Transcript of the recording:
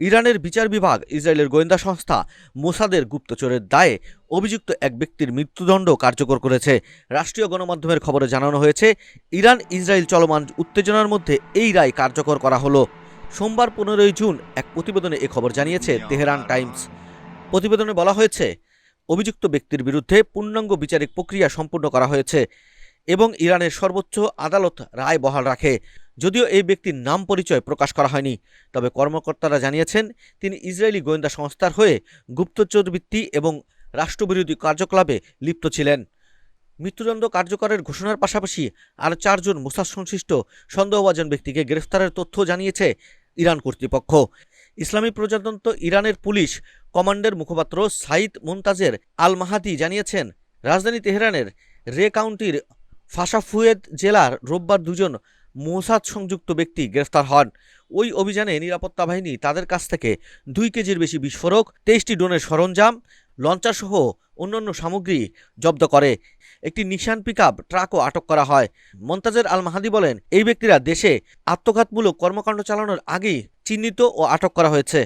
ইরানের বিচার বিভাগ, ইসরায়েলের গোয়েন্দা সংস্থা মোসাদের গুপ্তচরের দায়ে অভিযুক্ত এক ব্যক্তির মৃত্যুদণ্ড কার্যকর করেছে। রাষ্ট্রীয় গণমাধ্যমের খবরে জানানো হয়েছে, ইরান ইসরায়েল চলমান উত্তেজনার মধ্যে এই রায় কার্যকর করা হলো। সোমবার পনেরোই জুন এক প্রতিবেদনে এ খবর জানিয়েছে তেহরান টাইমস। প্রতিবেদনে বলা হয়েছে, অভিযুক্ত ব্যক্তির বিরুদ্ধে পূর্ণাঙ্গ বিচারিক প্রক্রিয়া সম্পূর্ণ করা হয়েছে এবং ইরানের সর্বোচ্চ আদালত রায় বহাল রাখে। যদিও এই ব্যক্তির নাম পরিচয় প্রকাশ করা হয়নি, তবে কর্মকর্তারা জানিয়েছেন তিনি ইসরায়েলি গোয়েন্দা সংস্থার হয়ে গুপ্তচরবৃত্তি এবং রাষ্ট্রবিরোধী কার্যকলাপে লিপ্ত ছিলেন। মৃত্যুদণ্ড কার্যকরের ঘোষণার পাশাপাশি আর চারজন মোসাদ সংশ্লিষ্ট সন্দেহভাজন ব্যক্তিকে গ্রেফতারের তথ্য জানিয়েছে ইরান কর্তৃপক্ষ। ইসলামী প্রজাতন্ত্র ইরানের পুলিশ কমান্ডের মুখপাত্র সাইদ মুনতাজের আল মাহাদি জানিয়েছেন, রাজধানী তেহরানের রে কাউন্টির ফাসাফুয়েদ জেলার রোববার দুজন মোসাদ সংযুক্ত ব্যক্তি গ্রেফতার হন। ওই অভিযানে নিরাপত্তা বাহিনী তাদের কাছ থেকে দুই কেজির বেশি বিস্ফোরক, তেইশটি ড্রোনের সরঞ্জাম লঞ্চারসহ অন্যান্য সামগ্রী জব্দ করে। একটি নিশান পিকআপ ট্রাকও আটক করা হয়। মন্তাজের আল মাহাদি বলেন, এই ব্যক্তিরা দেশে আত্মঘাতমূলক কর্মকাণ্ড চালানোর আগেই চিহ্নিত ও আটক করা হয়েছে।